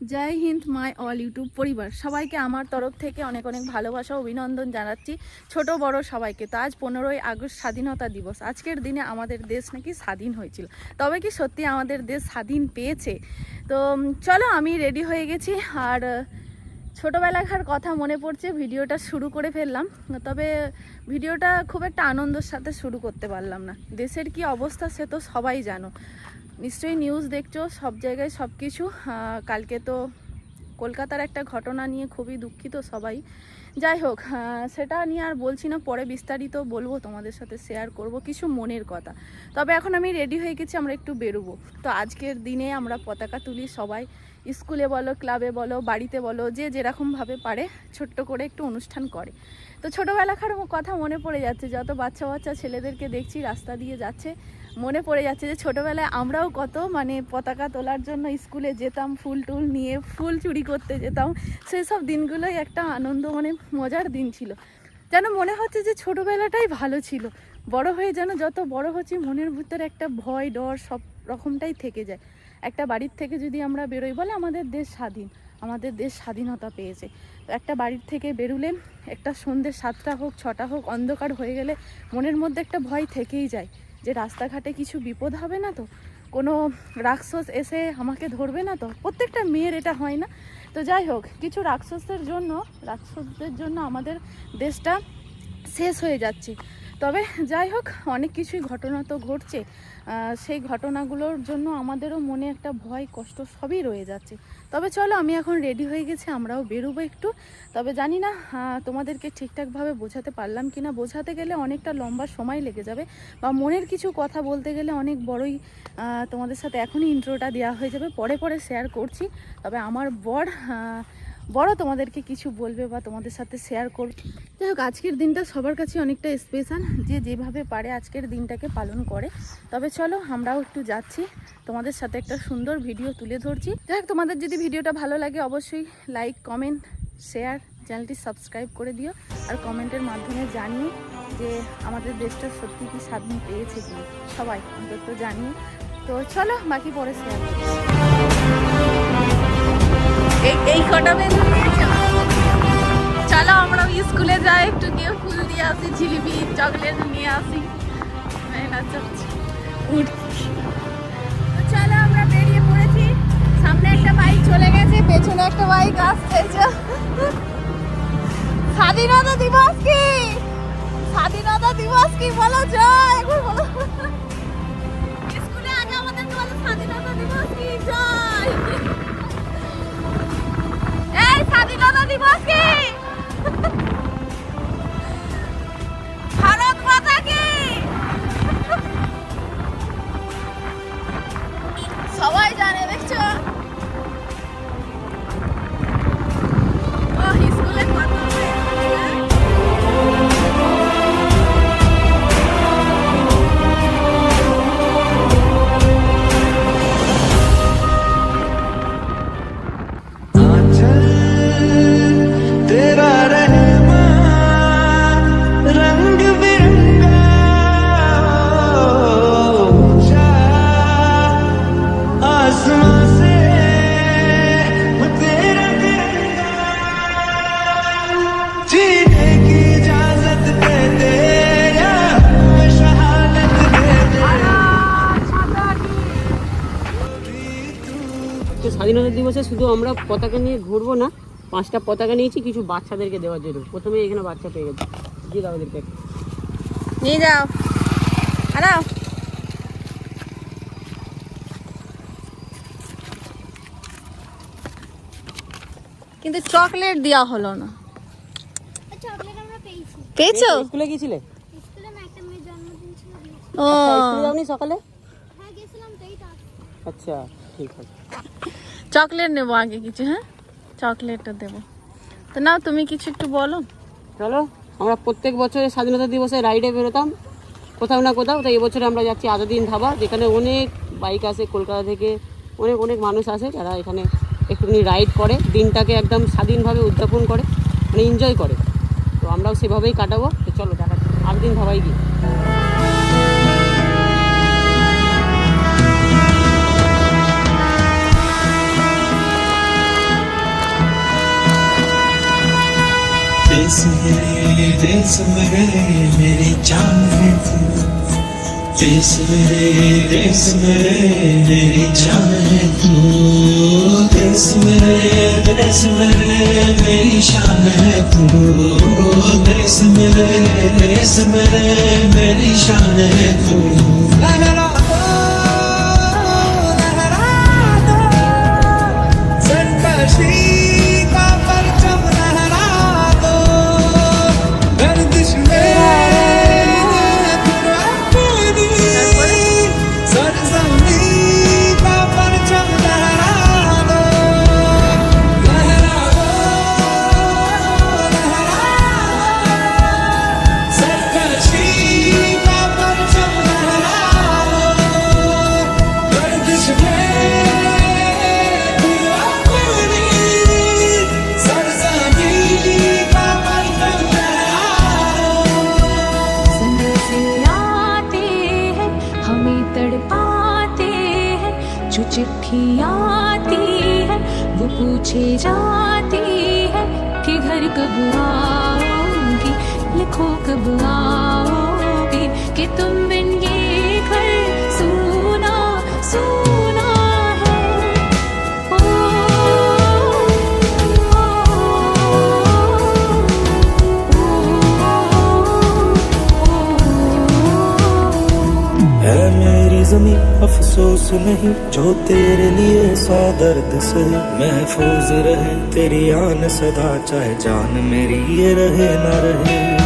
Jai Hind, my all YouTube পরিবার। সবাইকে আমার তরফ থেকে অনেক অনেক ভালোবাসা অভিনন্দন জানাচ্ছি ছোট বড় সবাইকে। তো আজ পনেরোই আগস্ট স্বাধীনতা দিবস। আজকের দিনে আমাদের দেশ নাকি স্বাধীন হয়েছিল। তবে কি সত্যি আমাদের দেশ স্বাধীন পেয়েছে? তো চলো আমি রেডি হয়ে গেছি। আর ছোটোবেলাকার কথা মনে পড়ছে, ভিডিওটা শুরু করে ফেললাম। তবে ভিডিওটা খুব একটা আনন্দের সাথে শুরু করতে পারলাম না। দেশের কি অবস্থা সে তো সবাই জানো। নিশ্চয়ই নিউজ দেখছ, সব জায়গায় সব কিছু। কালকে তো কলকাতার একটা ঘটনা নিয়ে খুবই দুঃখিত সবাই। যাই হোক সেটা নিয়ে আর বলছি না, পরে বিস্তারিত বলব, তোমাদের সাথে শেয়ার করব কিছু মনের কথা। তবে এখন আমি রেডি হয়ে গেছি, আমরা একটু বেরোবো। তো আজকের দিনে আমরা পতাকা তুলি সবাই। স্কুলে বলো ক্লাবে বলো, বাড়িতে বলো, যে যেরকমভাবে পারে, ছোট্ট করে একটু অনুষ্ঠান করে। তো ছোটোবেলাকার কথা মনে পড়ে যাচ্ছে, যত বাচ্চা বাচ্চা ছেলেদেরকে দেখছি রাস্তা দিয়ে যাচ্ছে, মনে পড়ে যাচ্ছে যে ছোটোবেলায় আমরাও কত মানে পতাকা তোলার জন্য স্কুলে যেতাম, ফুল টুল নিয়ে ফুল চুরি করতে যেতাম সেই সব দিনগুলোই একটা আনন্দ মানে মজার দিন ছিল। যেন মনে হচ্ছে যে ছোটোবেলাটাই ভালো ছিল, বড় হয়ে যেন যত বড় হচ্ছি মনের ভিতরে একটা ভয়, ডর সব রকমটাই থেকে যায়। একটা বাড়ির থেকে যদি আমরা বেরোই, বলে আমাদের দেশ স্বাধীন। আমাদের দেশ স্বাধীনতা পেয়েছে। তো একটা বাড়ির থেকে বেরুলে, একটা সন্ধ্যে সাতটা হোক, ছটা হোক, অন্ধকার হয়ে গেলে মনের মধ্যে একটা ভয় থেকেই যায় যে রাস্তাঘাটে কিছু বিপদ হবে না তো? কোনো রাক্ষস এসে আমাকে ধরবে না তো? প্রত্যেকটা মেয়ের এটা হয় না। তো যাই হোক, কিছু রাক্ষসদের জন্য রাক্ষসদের জন্য আমাদের দেশটা শেষ হয়ে যাচ্ছে। তবে যাই হোক, অনেক কিছুই ঘটনা তো ঘটছে। সেই ঘটনাগুলোর জন্য আমাদেরও মনে একটা ভয়, কষ্ট সবই রয়ে যাচ্ছে। তবে চলো, আমি এখন রেডি হয়ে গেছি, আমরাও বেরোবো একটু। তবে জানি না তোমাদেরকে ঠিকঠাকভাবে বোঝাতে পারলাম কি না বোঝাতে গেলে অনেকটা লম্বা সময় লেগে যাবে, বা মনের কিছু কথা বলতে গেলে অনেক বড়ই তোমাদের সাথে এখনই ইন্ট্রোটা দেওয়া হয়ে যাবে। পরে পরে শেয়ার করছি, তবে আমার বর বড়, তোমাদেরকে কিছু বলবে বা তোমাদের সাথে শেয়ার করবে। যাই হোক আজকের দিনটা সবার কাছে অনেকটা স্পেশাল যে যেভাবে পারে আজকের দিনটাকে পালন করে। তবে চলো, আমরাও একটু যাচ্ছি। তোমাদের সাথে একটা সুন্দর ভিডিও তুলে ধরছি। যাই হোক তোমাদের যদি ভিডিওটা ভালো লাগে, অবশ্যই লাইক কমেন্ট শেয়ার চ্যানেলটি সাবস্ক্রাইব করে দিও। আর কমেন্টের মাধ্যমে জানিও যে আমাদের দেশটা সত্যি কি স্বাধীন পেয়েছে কি সবাই অন্তত জানিও। তো চলো, বাকি পরে শেয়ার এই এই কটা বেজে চলো, আমরা স্কুলে যাই, একটু গিয়ে ফুল দিয়ে আসি, জিলিপি, চকলেট নিয়ে আসি। চলো, আমরা বেরিয়ে পড়েছি। সামনে একটা বাইক চলে গেছে, পেছনে একটা বাইক আসছে স্বাধীনতা দিবস কি? স্বাধীনতা দিবস কি বলো জয় একবার বলো। স্কুলে আগে আমাদের স্বাধীনতা দিবস কি? জয়। স্বাধীনতা দিবস কি? ভারত মাতা সবাই জানে দেখছ? আমরা পতাকা নিয়ে ঘুরবো না। পাঁচটা পতাকা নিয়েছি কিছু বাচ্চাদেরকে দেওয়ার জন্য। প্রথমে এখানে বাচ্চা পেয়ে গেছে। দিয়ে দাও ওদেরকে। নিয়ে যাও। হ্যালো কিন্তু চকলেট দেওয়া হলো না। পেয়েছ? স্কুলে গিয়েছিলে। ও। স্কুলে সকালে? হ্যাঁ। আচ্ছা ঠিক আছে। চকলেট নেব আগে কিছু হ্যাঁ? চকলেটটা দেবো। তো নাও, তুমি কিছু একটু বলো। চলো, আমরা প্রত্যেক বছরে স্বাধীনতা দিবসে রাইডে বেরোতাম। কোথাও না কোথাও তো এবছরে আমরা যাচ্ছি আজাদিন ধাবা, যেখানে অনেক বাইক আসে কলকাতা থেকে, অনেক অনেক মানুষ আসে যারা এখানে একটুখানি রাইড করে, দিনটাকে একদম স্বাধীনভাবে উদযাপন করে মানে এনজয় করে। তো আমরাও সেভাবেই কাটাবো। তো চলো, দেখা আজাদিন ধাবাই গিয়ে। دس میرے دس میرے میری جان ہے تو رے سمرے میرے سمرے میری جان ہے تو رے سمرے رے میری شان ہے تو رے دس رے میری شان ہے تو چاہتی ہے کہ گھر کب آؤں گی لکھو کب آؤ گی کہ تم بن یہ گھر سونا سونا محسوس نہیں، جو تیرے لیے سا درد سے محفوظ رہے، تیری آن صدا، چاہے جان میری یہ رہے نہ رہے۔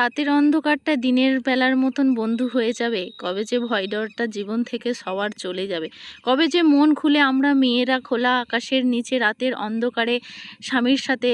রাতের অন্ধকারটা দিনের বেলার মতন বন্ধু হয়ে যাবে, কবে যে ভয় ডরটা জীবন থেকে সবার চলে যাবে, কবে যে মন খুলে আমরা মেয়েরা খোলা আকাশের নিচে রাতের অন্ধকারে স্বামীর সাথে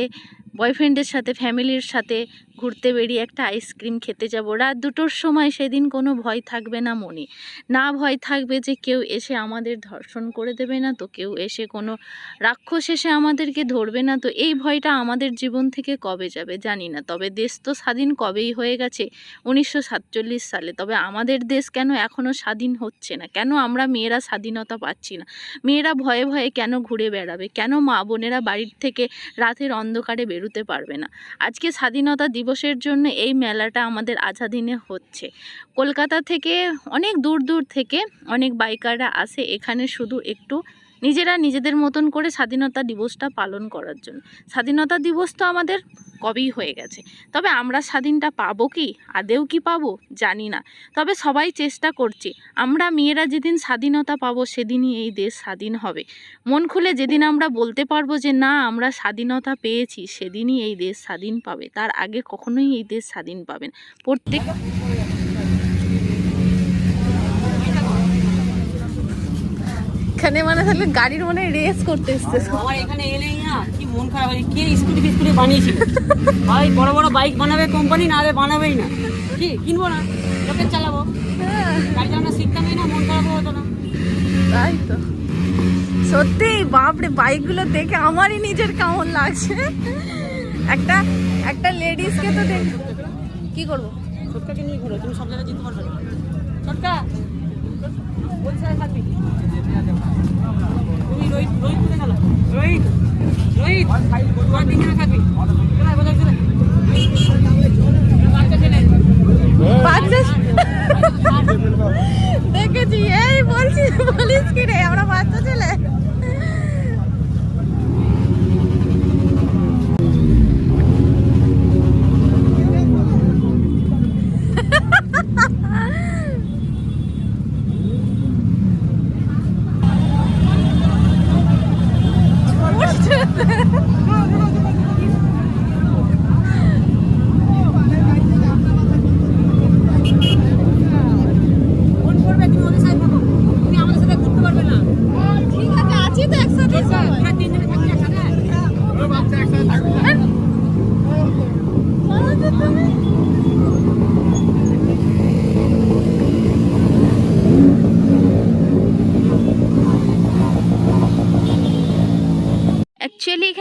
বয়ফ্রেন্ডের সাথে, ফ্যামিলির সাথে ঘুরতে বেরিয়ে একটা আইসক্রিম খেতে যাব। রাত দুটোর সময় সেদিন কোনো ভয় থাকবে না মনে। না ভয় থাকবে যে কেউ এসে আমাদের ধর্ষণ করে দেবে না তো, কেউ এসে কোনো রাক্ষস এসে আমাদেরকে ধরবে না তো, এই ভয়টা আমাদের জীবন থেকে কবে যাবে জানি না। তবে দেশ তো স্বাধীন কবেই হয়ে গেছে? উনিশশো সাতচল্লিশ সালে। তবে আমাদের দেশ কেন এখনও স্বাধীন হচ্ছে না? কেন আমরা মেয়েরা স্বাধীনতা পাচ্ছি না? মেয়েরা ভয়ে ভয়ে কেন ঘুরে বেড়াবে? কেন মা বোনেরা বাড়ির থেকে রাতের অন্ধকারে বেরোতে পারবে না। আজকে স্বাধীনতা দিবসের জন্য এই মেলাটা আমাদের আজাদিনে হচ্ছে। কলকাতা থেকে অনেক দূর দূর থেকে অনেক বাইকাররা আসে, এখানে শুধু একটু নিজেরা নিজেদের মতন করে স্বাধীনতা দিবসটা পালন করার জন্য। স্বাধীনতা দিবস তো আমাদের কবেই হয়ে গেছে? তবে আমরা স্বাধীনটা পাবো কি? আদেও কি পাবো? জানি না। তবে সবাই চেষ্টা করছি। আমরা মেয়েরা যেদিন স্বাধীনতা পাবো, সেদিনই এই দেশ স্বাধীন হবে। মন খুলে যেদিন আমরা বলতে পারব যে, না, আমরা স্বাধীনতা পেয়েছি, সেদিনই এই দেশ স্বাধীন পাবে। তার আগে কখনোই এই দেশ স্বাধীন পাবেন প্রত্যেক এখানে মানে তাহলে গাড়ির মনে রেস করতে এসছে। আমার এখানে এলেই না কি মন খারাপ হয় কে স্কুটি ফিস্কুটি বানিয়েছিল? ভাই বড় বড় বাইক বানাবে কোম্পানি না হলে বানাবেই না। কি কিনবো না? লোকের চালাবো। গাড়ি চালানো শিখতামই না মন খারাপ হতো না। তাই তো। সত্যি বাপরে বাইকগুলো দেখে আমারই নিজের কেমন লাগছে। একটা একটা লেডিসকে তো দেখ কি করব? ছোটকাকে নিয়ে ঘুরো তুমি সব জায়গায় যেতে পারবে ছোটকা! দেখেছি এই বলছি বলিস কি রে আমরা বাচ্চা ছেলে?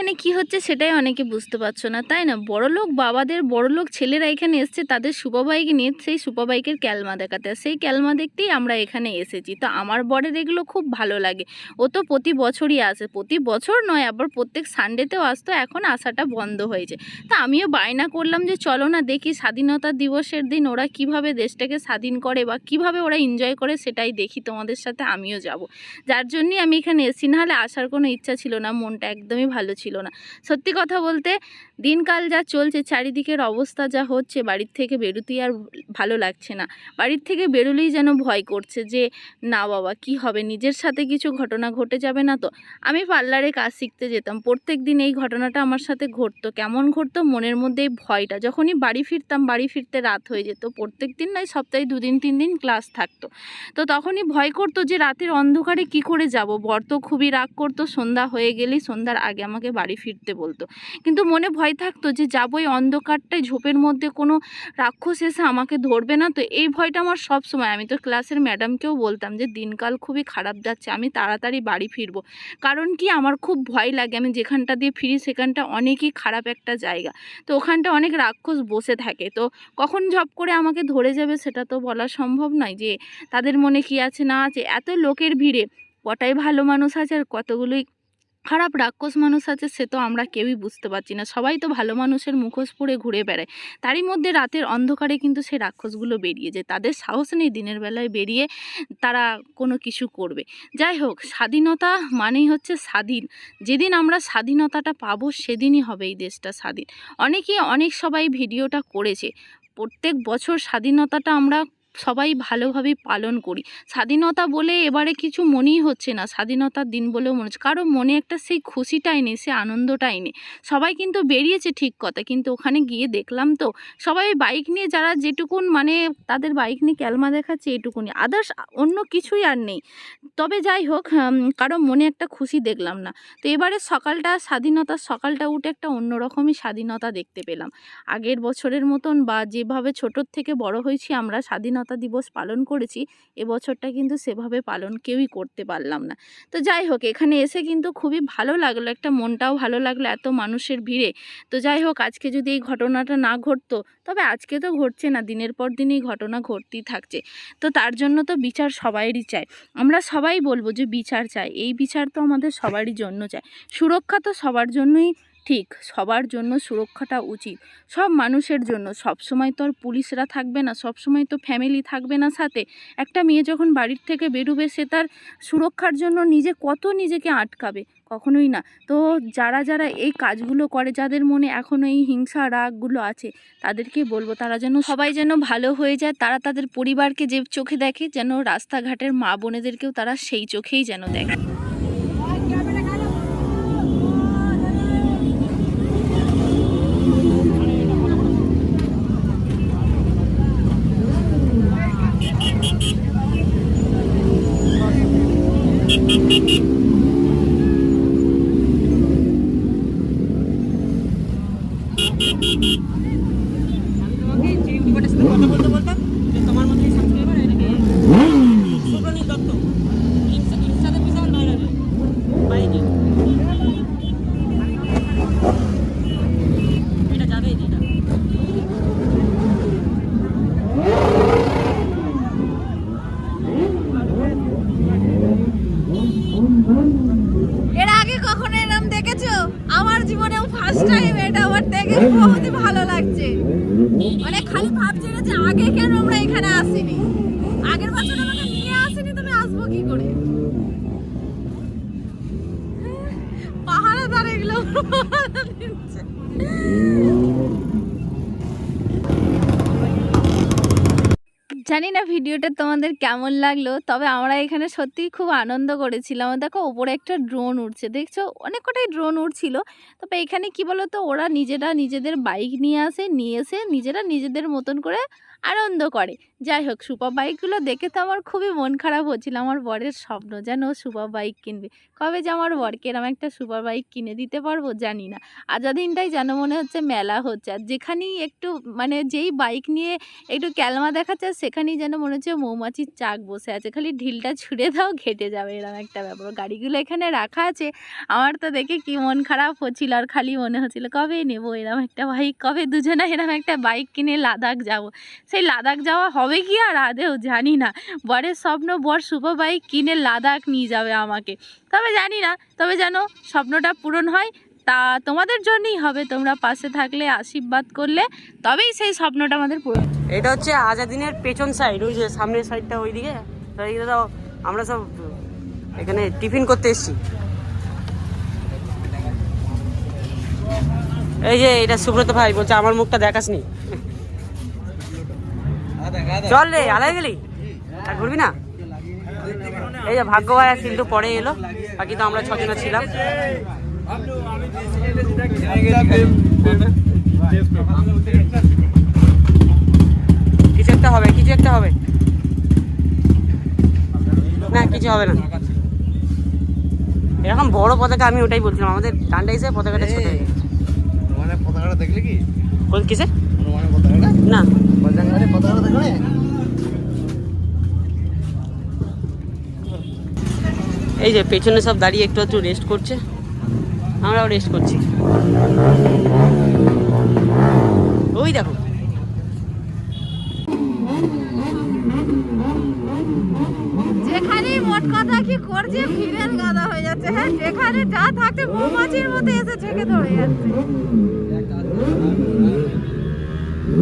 এখানে কি হচ্ছে সেটাই অনেকে বুঝতে পারছ না, তাই না? বড়লোক বাবাদের, বড়লোক ছেলেরা এখানে এসছে, তাদের সুপাবাইক নিয়ে সেই সুপাবাইকের ক্যালমা দেখাতে। সেই ক্যালমা দেখতেই আমরা এখানে এসেছি। তো আমার বরের এগুলো খুব ভালো লাগে। ও তো প্রতি বছরই আসে। প্রতি বছর নয়, আবার প্রত্যেক সানডেতেও আসতো, এখন আসাটা বন্ধ হয়েছে। তা আমিও বায়না করলাম যে, চলো না দেখি স্বাধীনতা দিবসের দিন ওরা কীভাবে দেশটাকে স্বাধীন করে বা কীভাবে ওরা এনজয় করে সেটাই দেখি, তোমাদের সাথে আমিও যাব। যার জন্যই আমি এখানে এসেছি। নাহলে আসার কোনো ইচ্ছা ছিল না, মনটা একদমই ভালো ছিল না। সত্যি কথা বলতে, দিনকাল যা চলছে, চারিদিকের অবস্থা যা হচ্ছে, বাড়ির থেকে বেরোতেই আর ভালো লাগছে না। বাড়ির থেকে বেরোলেই যেন ভয় করছে যে, না বাবা, কি হবে? নিজের সাথে কিছু ঘটনা ঘটে যাবে না তো? আমি পার্লারে কাজ শিখতে যেতাম। প্রত্যেক দিন এই ঘটনাটা আমার সাথে ঘটতো। কেমন ঘটতো? মনের মধ্যে এই ভয়টা। যখনই বাড়ি ফিরতাম, বাড়ি ফিরতে রাত হয়ে যেত। প্রত্যেক দিন নয়, সপ্তাহে দুদিন, তিন দিন ক্লাস থাকতো। তো তখনই ভয় করতো যে, রাতের অন্ধকারে কি করে যাব? বর তো খুবই রাগ করতো। সন্ধ্যা হয়ে গেলেই সন্ধ্যার আগে আমাকে বাড়ি ফিরতে বলতো। কিন্তু মনে ভয় থাকতো যে যাব এই অন্ধকারটায়, ঝোপের মধ্যে কোনো রাক্ষস এসে আমাকে ধরবে না? তো এই ভয়টা আমার সব সময়। আমি তো ক্লাসের ম্যাডামকেও বলতাম যে দিনকাল খুবই খারাপ যাচ্ছে, আমি তাড়াতাড়ি বাড়ি ফিরবো। কারণ কি? আমার খুব ভয় লাগে। আমি যেখানটা দিয়ে ফিরি সেখানটা অনেকই খারাপ একটা জায়গা। তো ওখানটা অনেক রাক্ষস বসে থাকে। তো কখন ঝপ করে আমাকে ধরে যাবে সেটা তো বলা সম্ভব নয় যে তাদের মনে কি আছে না আছে। এত লোকের ভিড়ে, কটাই ভালো মানুষ আছে আর কতগুলোই খারাপ রাক্ষস মানুষ আছে, সে তো আমরা কেউই বুঝতে পারছি না। সবাই তো ভালো মানুষের মুখোশ পরে ঘুরে বেড়ায়। তারই মধ্যে রাতের অন্ধকারে কিন্তু সেই রাক্ষসগুলো বেরিয়ে যায়। তাদের সাহস নেই দিনের বেলায় বেরিয়ে তারা কোনো কিছু করবে। যাই হোক, স্বাধীনতা মানেই হচ্ছে স্বাধীন। যেদিন আমরা স্বাধীনতাটা পাবো, সেদিনই হবে এই দেশটা স্বাধীন। অনেকেই অনেক সবাই ভিডিওটা করেছে। প্রত্যেক বছর স্বাধীনতাটা আমরা সবাই ভালোভাবে পালন করি। স্বাধীনতা বলে এবারে কিছু মনেই হচ্ছে না। স্বাধীনতার দিন বলেও মনে হচ্ছে কারও মনে একটা সেই খুশিটাই নেই সে আনন্দটাই নেই। সবাই কিন্তু বেরিয়েছে ঠিক কথা, কিন্তু ওখানে গিয়ে দেখলাম তো, সবাই বাইক নিয়ে যারা যেটুকুন মানে তাদের বাইক নিয়ে ক্যালমা দেখাচ্ছে এটুকুনি। আদার্স অন্য কিছুই আর নেই। তবে যাই হোক কারও মনে একটা খুশি দেখলাম না। তো এবারে সকালটা, স্বাধীনতার সকালটা উঠে একটা অন্যরকমই স্বাধীনতা দেখতে পেলাম। আগের বছরের মতন বা যেভাবে ছোটোর থেকে বড় হয়েছি আমরা, স্বাধীনতা দিবস পালন করেছি এবছরটা কিন্তু সেভাবে পালন কেউই করতে পারলাম না। তো যাই হোক, এখানে এসে কিন্তু খুবই ভালো লাগল, একটা মনটাও ভালো লাগল এত মানুষের ভিড়ে। তো যাই হোক, আজকে যদি এই ঘটনাটা না ঘটতো, তবে আজকে তো ঘটছে না, দিনের পর দিন এই ঘটনা ঘটতেই থাকছে। তো তার জন্য তো বিচার সবাইরই চাই আমরা সবাই বলব যে বিচার চাই এই বিচার তো আমাদের সবারই জন্য চাই সুরক্ষা তো সবার জন্যই ঠিক, সবার জন্য সুরক্ষাটা উচিত। সব মানুষের জন্য। সব সময় তো আর পুলিশরা থাকবে না, সব সময় তো ফ্যামিলি থাকবে না সাথে। একটা মেয়ে যখন বাড়ির থেকে বেরোবে, সে তার সুরক্ষার জন্য নিজে কত নিজেকে আটকাবে? কখনোই না। তো যারা যারা এই কাজগুলো করে, যাদের মনে এখনও এই হিংসা, রাগগুলো আছে, তাদেরকে বলব তারা যেন সবাই যেন ভালো হয়ে যায়, তারা তাদের পরিবারকে যে চোখে দেখে, যেন রাস্তাঘাটের মা বোনেদেরকেও তারা সেই চোখেই যেন দেখে আমি তোমাকে যে ইউটিউবারটার সাথে কথা বলতে বলতাম যে তোমার মধ্যে সাবস্ক্রাইবার এটাকে সুব্রনীল দত্ত ইনস্টা ইনস্টাতে বিশাল ভাইরাল বাইকে এটা যাবে যেটা এর আগে কখনো এরম দেখেছ আমার জীবনেও ফার্স্ট টাইম এটা আমার দেখে খুবই ভালো লাগছে মানে খালি ভাবছি না যে আগে কেন আমরা এখানে আসিনি আগের বছর আমাকে নিয়ে আসেনি তুমি আসব কি করে পাহাড়ে দাঁড়ে এগুলো দিচ্ছে। জানি না ভিডিওটা তোমাদের কেমন লাগল, তবে আমরা এখানে সত্যিই খুব আনন্দ করেছিলাম। দেখো, ওপরে একটা ড্রোন উঠছে দেখছ? অনেক কটাই ড্রোন উঠছিল তবে এখানে কি বলো তো ওরা নিজেরা নিজেদের বাইক নিয়ে আসে, নিয়ে এসে নিজেরা নিজেদের মতন করে আনন্দ করে। যাই হোক সুপার বাইকগুলো দেখে তো আমার খুবই মন খারাপ হচ্ছিল। আমার বরের স্বপ্ন, যেন সুপার বাইক কিনবে। কবে যে আমার বরকে এরম একটা সুপার বাইক কিনে দিতে পারব জানি না। আজাদিনটাই যেন মনে হচ্ছে মেলা হচ্ছে। আর যেখানেই একটু মানে যেই বাইক নিয়ে একটু ক্যালমা দেখাচ্ছে, সেখানেই যেন মনে হচ্ছে মৌমাছির চাক বসে আছে। খালি ঢিলটা ছুঁড়ে দাও, ঘেটে যাবে এরকম একটা ব্যাপার। গাড়িগুলো এখানে রাখা আছে। আমার তো দেখে কি মন খারাপ হচ্ছিল, আর খালি মনে হচ্ছিল, কবে নেব এরকম একটা বাইক? কবে দুজনে এরকম একটা বাইক কিনে লাদাখ যাব? সেই লাদাখ যাওয়া হবে কি আর? আদেও জানি না। বরের স্বপ্ন, বর সুপার বাইক কিনে লাদাখ নিয়ে যাবে আমাকে। তবে জানি না, তবে যেন স্বপ্নটা পূরণ হয়, তা তোমাদের জন্যই হবে। তোমরা পাশে থাকলে, আশীর্বাদ করলে, তবেই সেই স্বপ্নটা আমাদের পূরণ এটা হচ্ছে আজাদিনের পেছন সাইড ওই যে সামনের সাইডটা ওইদিকে? এইদিকে তো আমরা সব এখানে টিফিন করতে এসেছি। এই যে এটা সুব্রত ভাই বলছে, আমার মুখটা দেখাসনি। চল রে আলাই গেলি? আর ঘুরবি না? এই যে ভাগ্য ভাই সিন্ধু পরে এলো বাকি তো আমরা ছজনা ছিলাম। কিছু একটা হবে কিছু একটা হবে? না কিছু হবে না। এরকম বড় পতাকা আমি ওটাই বলছিলাম আমাদের ডান্ডা হিসেবে পতাকাটা ছোট হয়ে। পতাকাটা দেখলি কি? কিসে না। এই যে পেছনে সব দাঁড়িয়ে একটু একটু রেস্ট করছে। আমরাও রেস্ট করছি। ওই দেখো। যেখানে মোট কথা কি করছে ভিড়ের গাদা হয়ে যাচ্ছে। হ্যাঁ যেখানে যা থাকছে মৌমাছির মতো এসে ছেকে ধরে যাচ্ছে। এখানে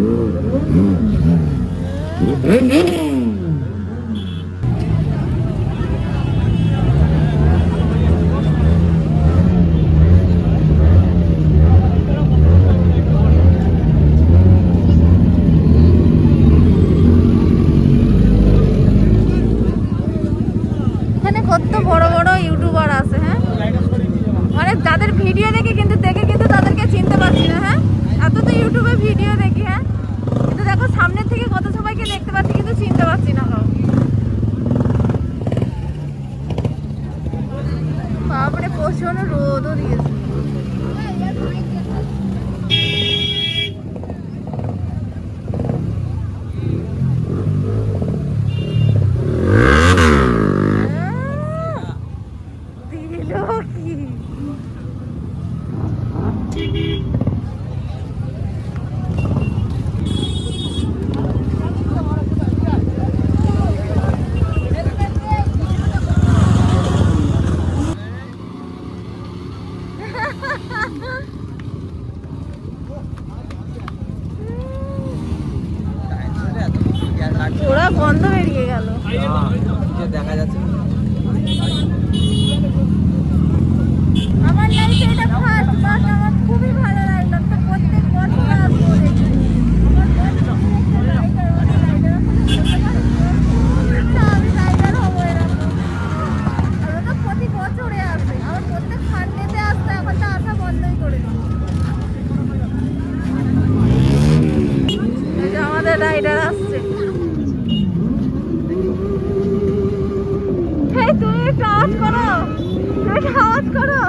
কত বড় বড় ইউটিউবার আছে হ্যাঁ মানে যাদের ভিডিও দেখি কিন্তু দেখে কিন্তু তাদেরকে চিনতে পারছি না হ্যাঁ এত তো ইউটিউবে ভিডিও দেখি হ্যাঁ কিন্তু দেখো সামনের থেকে কত সবাইকে দেখতে পাচ্ছি কিন্তু চিনতে পারছি না কাউকে বাপরে প্রচণ্ড রোদও দিয়েছে দিল কি ওরা বন্ধ বেরিয়ে গেল দেখা যাচ্ছে আমার লাইফে এটা ফার্স্ট বাস আমার খুবই ভালো লাগল তো প্রত্যেক বছর আসব দেখতে। আমার বোন যখন একটা rider, মানে rider হতে ইচ্ছা, আমি rider হব এরকম। আর ও তো প্রতি বছরে আসে। আমার প্রত্যেক Sunday-তে আসতো, এখন তো আসা বন্ধই করে দিয়েছে। এই যে আমাদের রাইডার আসছে। তুমি একটু আওয়াজ করো। তুমি আওয়াজ করো।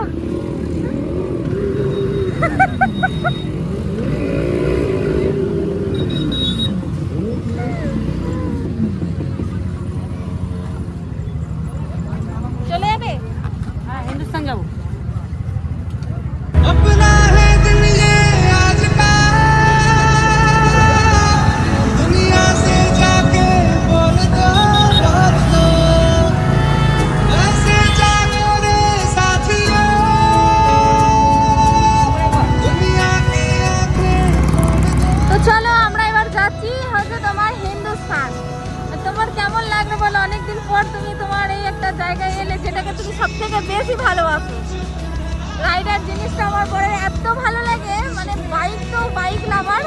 রাইডার জিনিসটা আমার পরে এত ভালো লাগে মানে বাইক তো বাইক লাভার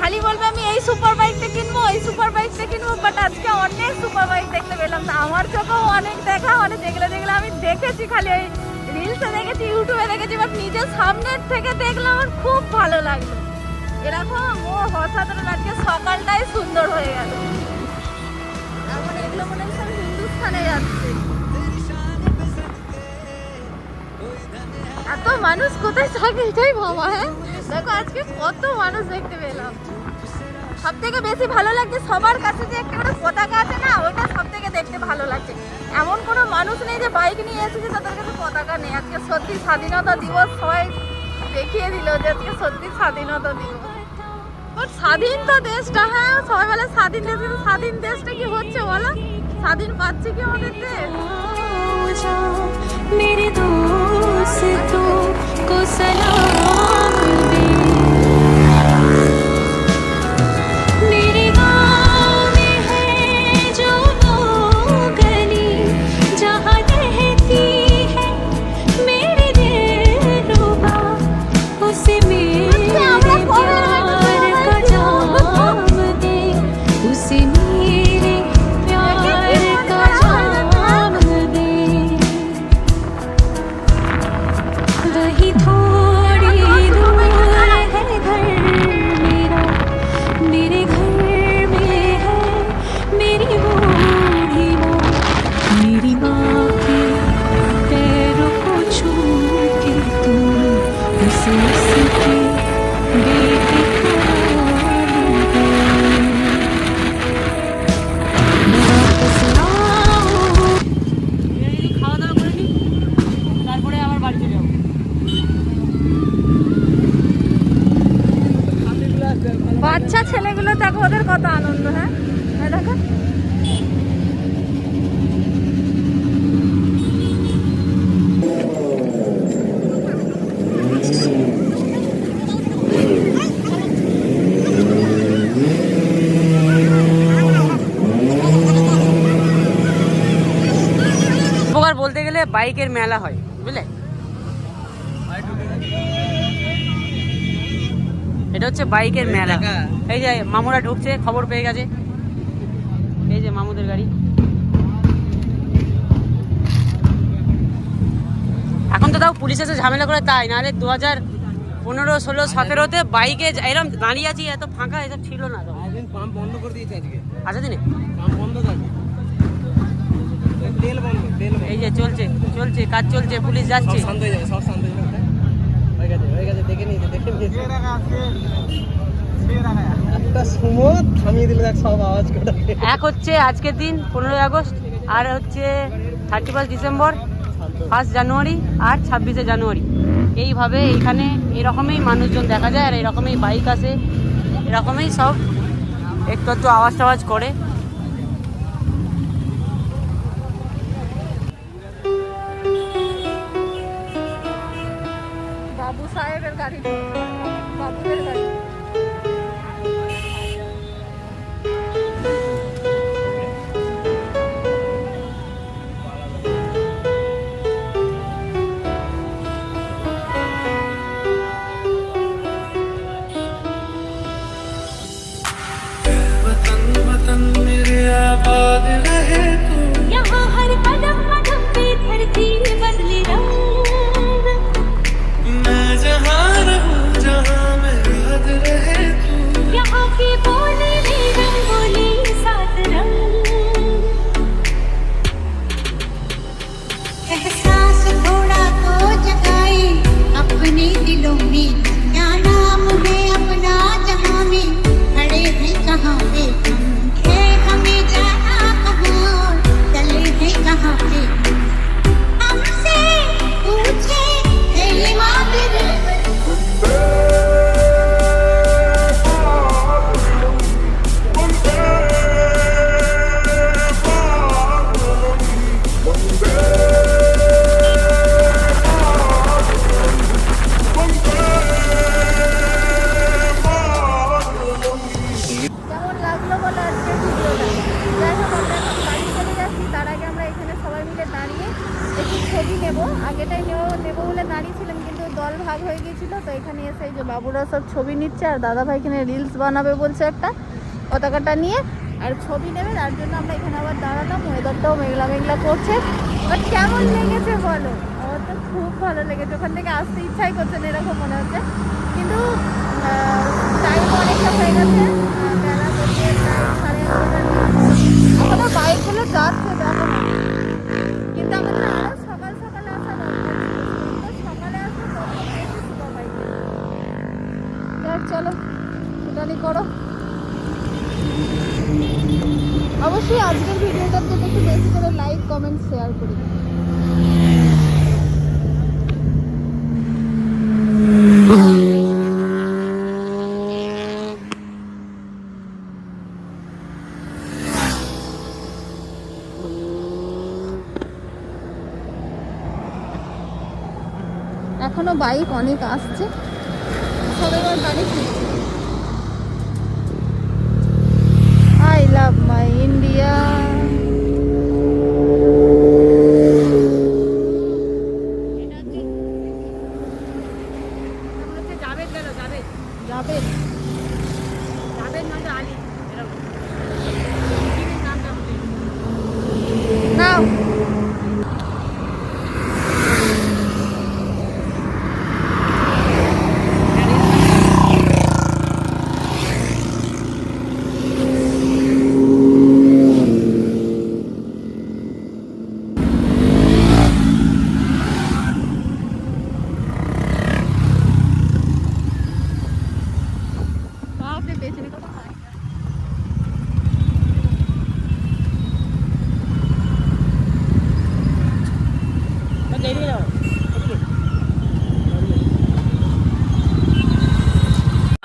খালি বলবে আমি এই সুপার বাইকটা কিনবো, এই সুপার বাইকটা কিনবো বাট আজকে অনেক সুপার বাইক দেখতে পেলাম। তো আমার চোখেও অনেক দেখা মানে যেগুলো যেগুলো আমি দেখেছি, খালি ওই রিলসে দেখেছি ইউটিউবে দেখেছি বাট নিজের সামনের থেকে দেখলে আমার খুব ভালো লাগল। এরকম, ও অসাধারণ আজকে সকালটাই সুন্দর হয়ে গেল। এখন এগুলো মনে সব হিন্দুস্থানে যাচ্ছে। এত মানুষ কোথায় থাকে এটাই ভাবা হ্যাঁ দেখো আজকে কত মানুষ দেখতে পেলাম সব থেকে বেশি ভালো লাগছে সবার কাছে যে একটা করে পতাকা আছে না ওইটা সব থেকে দেখতে ভালো লাগছে এমন কোনো মানুষ নেই যে বাইক নিয়ে এসেছে তাদের কাছে পতাকা নেই আজকে সত্যি স্বাধীনতা দিবস সবাই দেখিয়ে দিল যে আজকে সত্যি স্বাধীনতা দিবস ওর স্বাধীন তো দেশটা হ্যাঁ সবাই বলে স্বাধীন দেশ কিন্তু স্বাধীন দেশটা কি হচ্ছে বলো স্বাধীন পাচ্ছে কি আমাদের দেশ जाओ मेरे दोस्तों को सलाम mercy be বাইকের মেলা হয় বুঝলে? এটা হচ্ছে বাইকের মেলা। এই যে মামুরা ঢুকছে খবর পেয়ে গেছে। এই যে মামুদের গাড়ি। এখন তো তাও পুলিশ এসে ঝামেলা করে তাই নাহলে দু হাজার পনেরো ষোলো সতেরোতে বাইকে এরম দাঁড়িয়ে আছি এত ফাঁকা এসব ছিল না পাম্প বন্ধ করে দিয়েছে আজকে। আচ্ছা দিনে? পাম্প বন্ধ থাকে এই যে চলছে চলছে কাজ চলছে পুলিশ যাচ্ছে। এক হচ্ছে আজকের দিন পনেরোই আগস্ট আর হচ্ছে thirty first December first January আর ছাব্বিশে জানুয়ারি। এইভাবে এইখানে এরকমই মানুষজন দেখা যায় আর এরকমই বাইক আসে এরকমই সব একটু একটু আওয়াজ টাওয়াজ করে। সাহেবের গাড়ি। বাবুদের গাড়ি। আর দাদা ভাই এখানে রিলস বানাবে বলছে একটা, পতাকাটা নিয়ে। আর ছবি নেবে, তার জন্য আমরা এখানে আবার দাঁড়ালাম। ওয়েদারটাও মেঘলা মেঘলা করছে। বাট কেমন লেগেছে বলো? আমার তো খুব ভালো লেগেছে। ওখান থেকে আসতে ইচ্ছাই করছে না, এরকম মনে হচ্ছে। কিন্তু টাইম অনেকটা হয়ে গেছে। বেলা করতে শেয়ার করে। এখনও বাইক অনেক আসছে। যাবে যাবে নয়তো আলি এরকম নাও বাপরে পেছনে কত বাইক দেরি যাও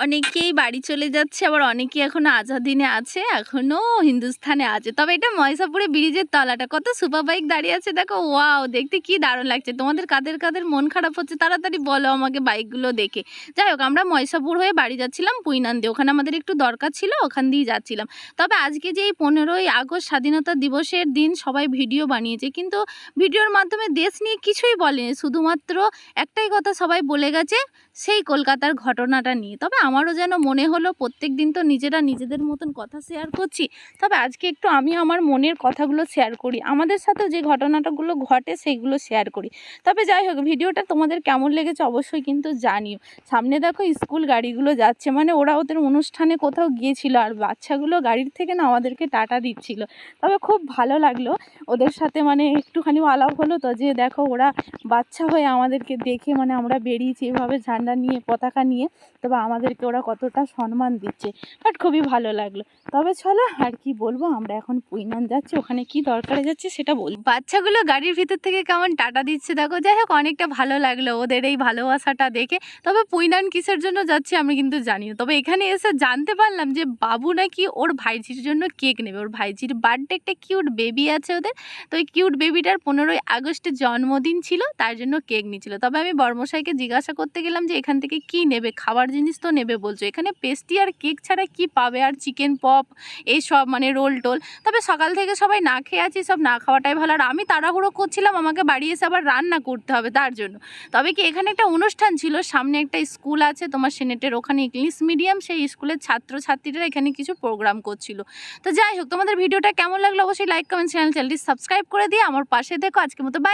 অনেকেই বাড়ি চলে যাচ্ছে, আবার অনেকেই এখনও আজাদিনে আছে, এখনও হিন্দুস্থানে আছে। তবে এটা ময়সাপুরে ব্রিজের তলাটা। কত সুপার বাইক দাঁড়িয়ে আছে, দেখো, ওয়াও, দেখতে কি দারুণ লাগছে। তোমাদের কাদের কাদের মন খারাপ হচ্ছে, তাড়াতাড়ি বলো আমাকে বাইকগুলো দেখে। যাই হোক, আমরা ময়সাপুর হয়ে বাড়ি যাচ্ছিলাম পুইনান্দে। ওখানে আমাদের একটু দরকার ছিল, ওখান দিয়েই যাচ্ছিলাম। তবে আজকে যে এই পনেরোই আগস্ট স্বাধীনতা দিবসের দিন সবাই ভিডিও বানিয়েছে, কিন্তু ভিডিওর মাধ্যমে দেশ নিয়ে কিছুই বলেনি। শুধুমাত্র একটাই কথা সবাই বলে গেছে, সেই কলকাতার ঘটনাটা নিয়ে। তবে আমারও যেন মনে হলো প্রত্যেক দিন তো নিজেরা নিজেদের মতন কথা শেয়ার করছি। তবে আজকে একটু আমি আমার মনের কথাগুলো শেয়ার করি। আমাদের সাথেও যে ঘটনাটাগুলো ঘটে সেইগুলো শেয়ার করি। তবে যাই হোক, ভিডিওটা তোমাদের কেমন লেগেছে অবশ্যই কিন্তু জানিও। সামনে দেখো স্কুল গাড়িগুলো যাচ্ছে। মানে ওরা ওদের অনুষ্ঠানে কোথাও গিয়েছিল আর বাচ্চাগুলো গাড়ির থেকে না আমাদেরকে টাটা দিচ্ছিল। তবে খুব ভালো লাগল ওদের সাথে মানে একটুখানি আলাপ হলো তো যে দেখো ওরা বাচ্চা হয়ে আমাদেরকে দেখে মানে আমরা বেরিয়েছি এভাবে ঝান্ডা নিয়ে, পতাকা নিয়ে। তবে আমাদেরকে ওরা কতটা সম্মান দিচ্ছে বাট খুবই ভালো লাগল। তবে চলো, আর কি বলব, আমরা এখন পুইনান যাচ্ছি, ওখানে কি দরকারে যাচ্ছে সেটা বলি। বাচ্চাগুলো গাড়ির ভিতর থেকে কেমন টাটা দিচ্ছে, দেখো, যাই হোক, অনেকটা ভালো লাগল ওদের এই ভালোবাসাটা দেখে। তবে পুইনান কিসের জন্য যাচ্ছি আমি কিন্তু জানি না। তবে এখানে এসে জানতে পারলাম যে বাবু নাকি ওর ভাইঝির জন্য কেক নেবে। ওর ভাইঝির বার্থডে একটা কিউট বেবি আছে ওদের। তো ওই কিউট বেবিটার পনেরোই আগস্টে জন্মদিন ছিল, তার জন্য কেক নিচ্ছিল। তবে আমি বর্মশাইকে জিজ্ঞাসা করতে গেলাম যে এখান থেকে কি নেবে, খাবার জিনিস তো নেবে বলছো? এখানে পেস্টি আর কেক ছাড়া কি পাবে? আর চিকেন পপ এইসব মানে রোল টোল। তবে সকাল থেকে সবাই না খেয়ে আছি, সব না খাওয়াটাই ভালো। আর আমি তাড়াহুড়ো করছিলাম, আমাকে বাড়ি এসে আবার রান্না করতে হবে তার জন্য। তবে কি এখানে একটা অনুষ্ঠান ছিল, সামনে একটা স্কুল আছে, তোমার সেনেটের ওখানে ইংলিশ মিডিয়াম সেই স্কুলের ছাত্রছাত্রীরা এখানে কিছু প্রোগ্রাম করছিল। তো যাই হোক, তোমাদের ভিডিওটা কেমন লাগল অবশ্যই লাইক কমেন্ট চ্যানেল চ্যানেলটি সাবস্ক্রাইব করে দিয়ে আমার পাশে দেখো আজকের মতো বাই